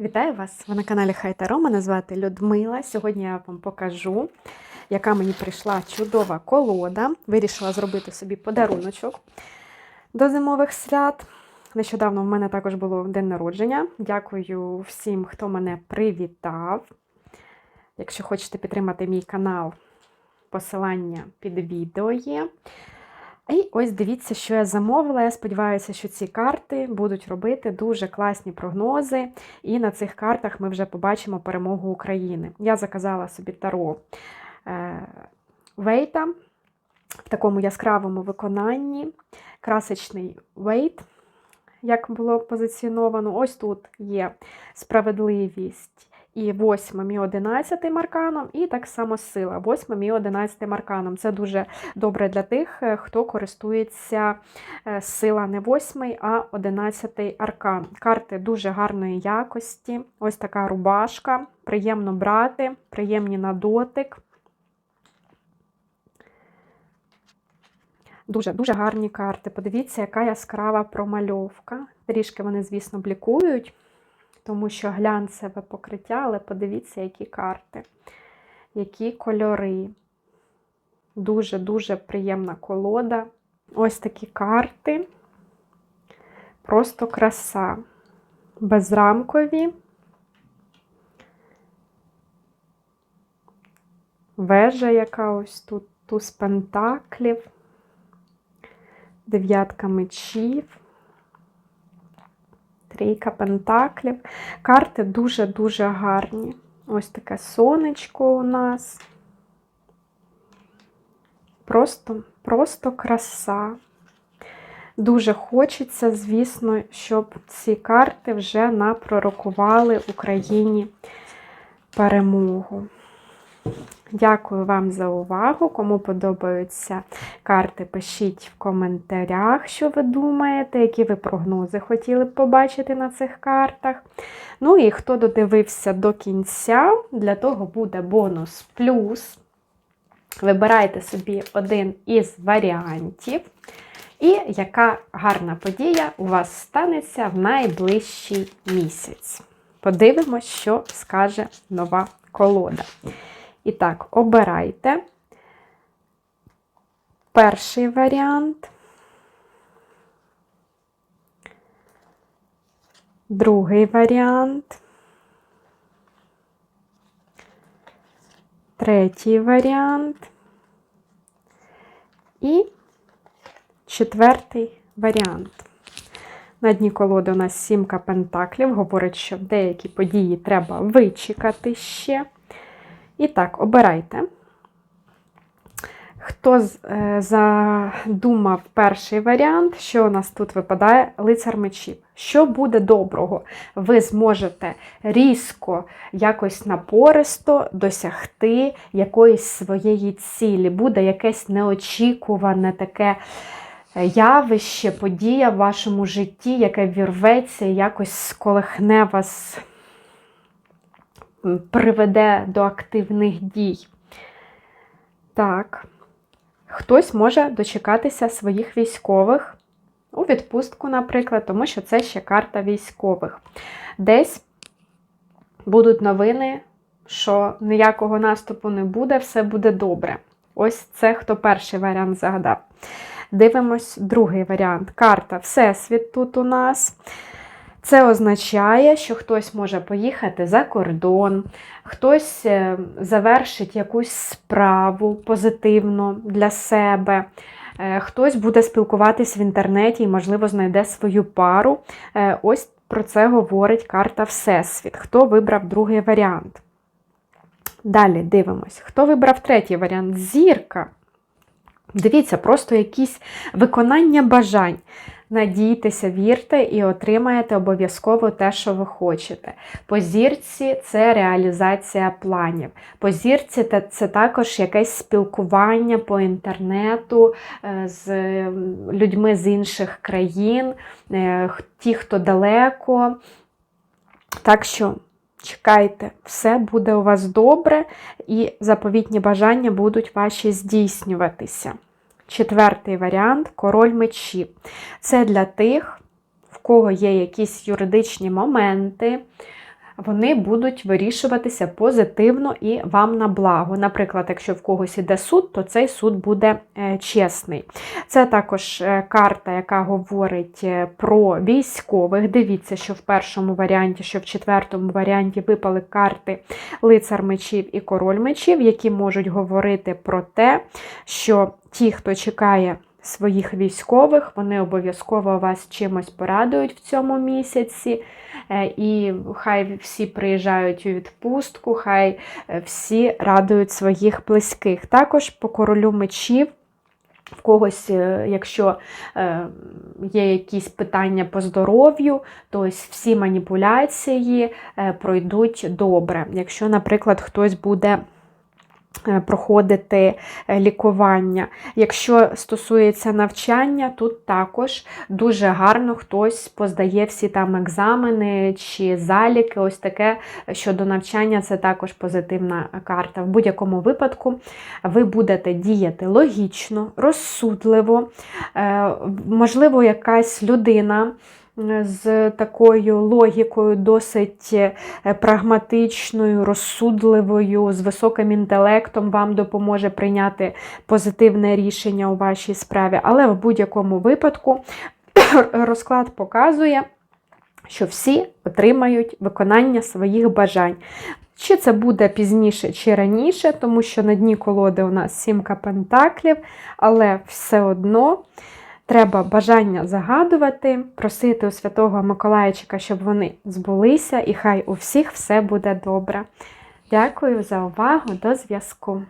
Вітаю вас! Ви на каналі Хайтаро. Мене звати Людмила. Сьогодні я вам покажу, яка мені прийшла чудова колода. Вирішила зробити собі подаруночок до зимових свят. Нещодавно в мене також було день народження. Дякую всім, хто мене привітав. Якщо хочете підтримати мій канал, посилання під відео є. І ось дивіться, що я замовила. Я сподіваюся, що ці карти будуть робити дуже класні прогнози. І на цих картах ми вже побачимо перемогу України. Я заказала собі таро е, Вейта в такому яскравому виконанні. Красочний вейт, як було позиціоновано. Ось тут є справедливість і 8 і 11 арканом, і так само сила 8 і 11 арканом. Це дуже добре для тих, е, хто користується е, сила не 8, а 11 аркан. Карти дуже гарної якості. Ось така рубашка, приємно брати, приємні на дотик. Дуже-дуже гарні карти. Подивіться, яка яскрава промальовка. Трішки вони, звісно, блікують тому що глянцеве покриття, але подивіться, які карти, які кольори. Дуже-дуже приємна колода. Ось такі карти. Просто краса. Безрамкові. Вежа, яка ось тут, туз пентаклів, дев'ятка мечів. Трійка пентаклів. Карти дуже-дуже гарні. Ось таке сонечко у нас. Просто, просто краса. Дуже хочеться, звісно, щоб ці карти вже напророкували Україні перемогу. Дякую вам за увагу. Кому подобаються карти, пишіть в коментарях, що ви думаєте, які ви прогнози хотіли б побачити на цих картах. Ну і хто додивився до кінця, для того буде бонус плюс. Вибирайте собі один із варіантів. І яка гарна подія у вас станеться в найближчий місяць. Подивимось, що скаже нова колода. І так, обирайте. Перший варіант, другий варіант, третій варіант. І четвертий варіант. На дні колоди у нас сімка пентаклів, говорить, що деякі події треба вичекати ще. І так, обирайте. Хто е, задумав перший варіант, що у нас тут випадає лицар мечів. Що буде доброго? Ви зможете різко, якось напористо досягти якоїсь своєї цілі. Буде якесь неочікуване таке явище, подія в вашому житті, яке вірветься якось сколихне вас приведе до активних дій. Так, хтось може дочекатися своїх військових у відпустку, наприклад, тому що це ще карта військових. Десь будуть новини, що ніякого наступу не буде, все буде добре. Ось це хто перший варіант загадав. Дивимось другий варіант. Карта Всесвіт тут у нас. Це означає, що хтось може поїхати за кордон, хтось е, завершить якусь справу позитивно для себе, е, хтось буде спілкуватись в інтернеті і, можливо, знайде свою пару. Е, ось про це говорить карта Всесвіт. Хто вибрав другий варіант? Далі дивимось, хто вибрав третій варіант? Зірка. Дивіться, просто якісь виконання бажань. Надійтеся, вірте і отримаєте обов'язково те, що ви хочете. По зірці це реалізація планів. По зірці це також якесь спілкування по інтернету е, з людьми з інших країн, е, ті, хто далеко. Так що. Чекайте, все буде у вас добре, і заповітні бажання будуть ваші здійснюватися. Четвертий варіант король мечі. Це для тих, в кого є якісь юридичні моменти, вони будуть вирішуватися позитивно і вам на благо. Наприклад, якщо в когось іде суд, то цей суд буде е, чесний. Це також е, карта, яка говорить е, про військових. Дивіться, що в першому варіанті, що в четвертому варіанті випали карти лицар мечів і король мечів, які можуть говорити про те, що ті, хто чекає своїх військових, вони обов'язково вас чимось порадують в цьому місяці. Е, І хай всі приїжджають у відпустку, хай е, всі радують своїх близьких. Також по королю мечів. В когось, е, якщо є якісь питання по здоров'ю, то ось всі маніпуляції пройдуть добре. Якщо, наприклад, хтось буде проходити е, лікування. Якщо стосується навчання, тут також дуже гарно хтось поздає всі там екзамени чи заліки. Ось таке щодо навчання це також позитивна карта. В будь-якому випадку ви будете діяти логічно, розсудливо. Е, Можливо, якась людина. З такою логікою, досить е, прагматичною, розсудливою, з високим інтелектом вам допоможе прийняти позитивне рішення у вашій справі. Але в будь-якому випадку розклад показує, що всі отримають виконання своїх бажань. Чи це буде пізніше, чи раніше, тому що на дні колоди у нас сімка пентаклів, але все одно треба бажання загадувати, просити у Святого Миколайчика, щоб вони збулися, і хай у всіх все буде добре. Дякую за увагу, до зв'язку!